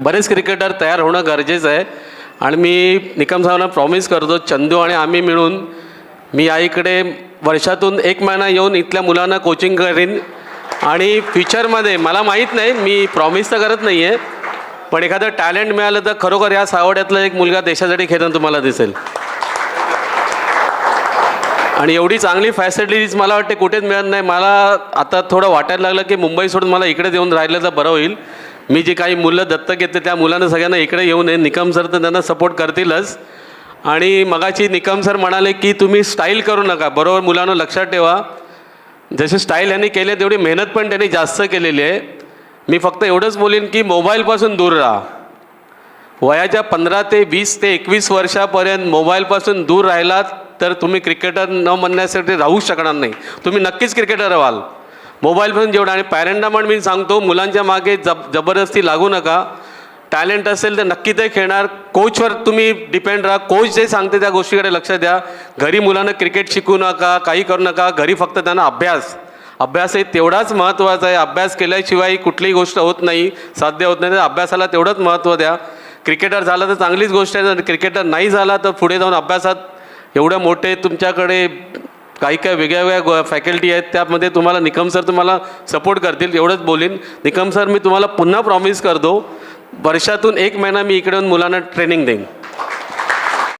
बरेच क्रिकेटर तयार होणं गरजेचं आहे. आणि मी निकम साहेबांना प्रॉमिस करतो चंदू आणि आम्ही मिळून मी आईकडे वर्षातून एक महिना येऊन इथल्या मुलांना कोचिंग करीन. आणि फ्युचरमध्ये मला माहीत नाही मी प्रॉमिस तर करत नाही आहे पण एखादं टॅलेंट मिळालं तर खरोखर या सावड्यातला एक मुलगा देशासाठी खेळताना तुम्हाला दिसेल. आणि एवढी चांगली फॅसिलिटीज मला वाटते कुठेच मिळत नाही. मला आता थोडं वाटायला लागलं की मुंबई सोडून मला इकडे येऊन राहिलं तर बरं होईल. मी जी काही मुलं दत्तक घेते त्या मुलांना सगळ्यांना इकडे येऊ नये निकम सर तर त्यांना सपोर्ट करतीलच. आणि मगाची निकम सर म्हणाले की तुम्ही स्टाईल करू नका. बरोबर मुलांना लक्षात ठेवा. जसे स्टाईल यांनी केले तेवढी मेहनत पण त्यांनी जास्त केलेली आहे. मी फक्त एवढंच बोलीन की मोबाईलपासून दूर राहा. वयाच्या पंधरा ते वीस ते एकवीस वर्षापर्यंत मोबाईलपासून दूर राहिलात तर तुम्ही क्रिकेटर न म्हणण्यासाठी राहू शकणार नाही. तुम्ही नक्कीच क्रिकेटर व्हाल. मोबाईलपासून जेवढा आणि पॅरेंटना पण मी सांगतो मुलांच्या मागे जब जबरदस्ती लागू नका. टॅलेंट असेल तर नक्की ते खेळणार. कोचवर तुम्ही डिपेंड राहा. कोच जे सांगते त्या गोष्टीकडे लक्ष द्या. घरी मुलांना क्रिकेट शिकू नका काही करू नका. घरी फक्त त्यांना अभ्यास. अभ्यास हे तेवढाच महत्त्वाचा आहे. अभ्यास केल्याशिवाय कुठलीही गोष्ट होत नाही साध्य होत नाही. तर अभ्यासाला तेवढंच महत्त्व द्या. क्रिकेटर झाला तर चांगलीच गोष्ट आहे. जर क्रिकेटर नाही झाला तर पुढे जाऊन अभ्यासात एवढे मोठे तुमच्याकडे काही काही वेगळ्या वेगळ्या फॅकल्टी आहेत त्यामध्ये तुम्हाला निकम सर तुम्हाला सपोर्ट करतील एवढंच बोलीन. निकम सर मी तुम्हाला पुन्हा प्रॉमिस करतो वर्षातून एक महिना मी इकडे येऊन मुलांना ट्रेनिंग देईन.